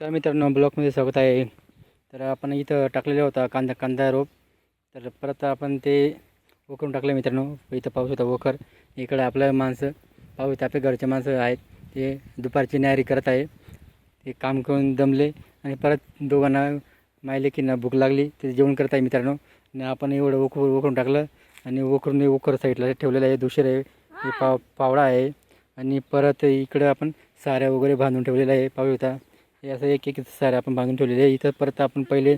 तर मित्रांनो ब्लॉकमध्ये स्वागत आहे. तर आपण इथं टाकलेला होता कांदा कांदा रोप. तर परत आपण ते वखरून टाकलं मित्रांनो. इथं पाऊस होता वखर. इकडं आपलं माणसं पाऊस आपल्या घरचे माणसं आहेत. ते दुपारची न्यारी करत आहे. ते काम करून दमले आणि परत दोघांना मायले की ना भूक लागली. ते जेवण करत आहे मित्रांनो. आणि आपण एवढं वखर वखरून टाकलं आणि वखरून वखर साईडला ठेवलेलं आहे. दुसरं आहे हे पाव पावडा आहे. आणि परत इकडं आपण साऱ्या वगैरे बांधून ठेवलेलं आहे. पाऊस होता हे असं एक एक साऱ्या आपण बांधून ठेवलेले आहे. इथं परत आपण पहिले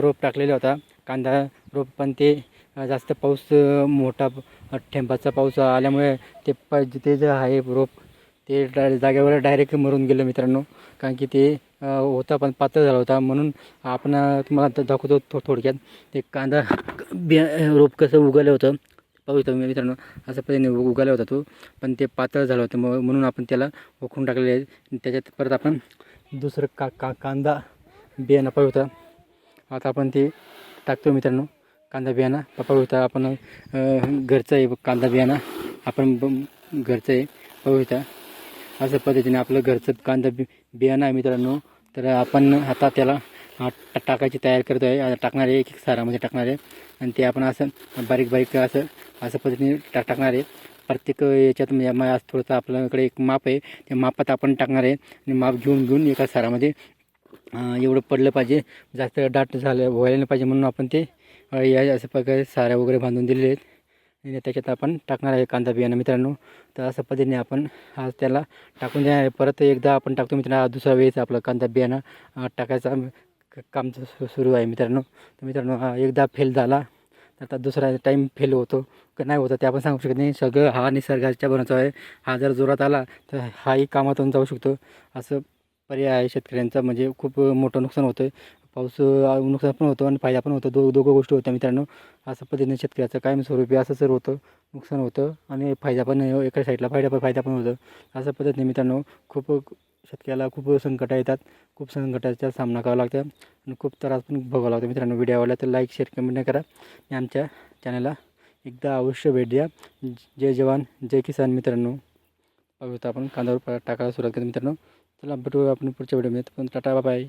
रोप टाकलेला होता. कांदा रोप पण ते जास्त पाऊस मोठा ठेंबाचा पाऊस आल्यामुळे ते प ते जे आहे रोप ते जागेवर डायरेक्ट मरून गेलं मित्रांनो. कारण की ते होता पण पातळ झाला होता. म्हणून आपण तुम्हाला दाखवतो थो थोडक्यात. ते कांदा बिया रोप कसं उगवलं होतं पाहू होतं मी मित्रांनो. असं पद्धतीने उगवला होता तो. पण ते पातळ झालं होतं. मग म्हणून आपण त्याला ओखून टाकलेले आहे त्याच्यात परत आपण दुसरं का का कांदा बियाणं पळवता होता आता आपण ते टाकतो मित्रांनो कांदा बियाणा. पाहू होता आपण घरचं आहे कांदा बियाणा. आपण ब- घरचं आहे पाहू होता अशा पद्धतीने आपलं घरचं कांदा बि बियाणं आहे मित्रांनो. तर आपण आता त्याला टाकायची तयारी करतो आहे आता टाकणार आहे एक एक सारामध्ये टाकणार आहे. आणि ते आपण असं बारीक बारीक असं असं पद्धतीने टाक टाकणार आहे. प्रत्येक याच्यात म्हणजे मग आज थोडंसं आपल्याकडे एक माप आहे. त्या मापात आपण टाकणार आहे. आणि माप घेऊन घेऊन एका सारामध्ये एवढं पडलं पाहिजे. जास्त दाट झालं व्हायला नाही पाहिजे म्हणून आपण ते या अशा प्रकारे साऱ्या वगैरे बांधून दिलेले आहेत. आणि त्याच्यात आपण टाकणार आहे कांदा बियाणं मित्रांनो. तर अशा पद्धतीने आपण आज त्याला टाकून देणार आहे. परत एकदा आपण टाकतो मित्रांनो दुसरा वेळेस आपलं कांदा बियाणं टाकायचा काम सु- सुरू आहे मित्रांनो. तर मित्रांनो एकदा फेल झाला आता दुसरा टाईम फेल होतो. का नाही होतं ते आपण सांगू शकत नाही. सगळं हा निसर्गाच्या बनवचा आहे. हा जर जोरात आला तर हाही कामातून जाऊ शकतो. असं पर्याय आहे शेतकऱ्यांचा. म्हणजे खूप मोठं नुकसान होतं पाऊस नुकसान पण होतं आणि फायदा पण होतो. दो दोघं गोष्टी होत्या मित्रांनो. असं पद्धतीने शेतकऱ्याचं कायमस्वरूपी असं सर होतं. नुकसान होतं आणि फायदा पण एका साईडला फायदा पण फायदा पण होतं. अशा पद्धतीने मित्रांनो खूप शेतकऱ्याला खूप संकटं येतात. खूप संकटाचा सामना करावा लागतो. आणि खूप त्रास पण भोगावा लागतो. मित्रांनो व्हिडिओ आवडला तर लाईक शेअर कमेंट करा. आणि आमच्या चॅनलला एकदा अवश्य भेट द्या. जय जवान जय किसान मित्रांनो. बघूया आपण कांद्यावर टाकायला सुरुवात करतो मित्रांनो. चला भेटूया आपण पुढच्या व्हिडिओमध्ये पण टाटा बाय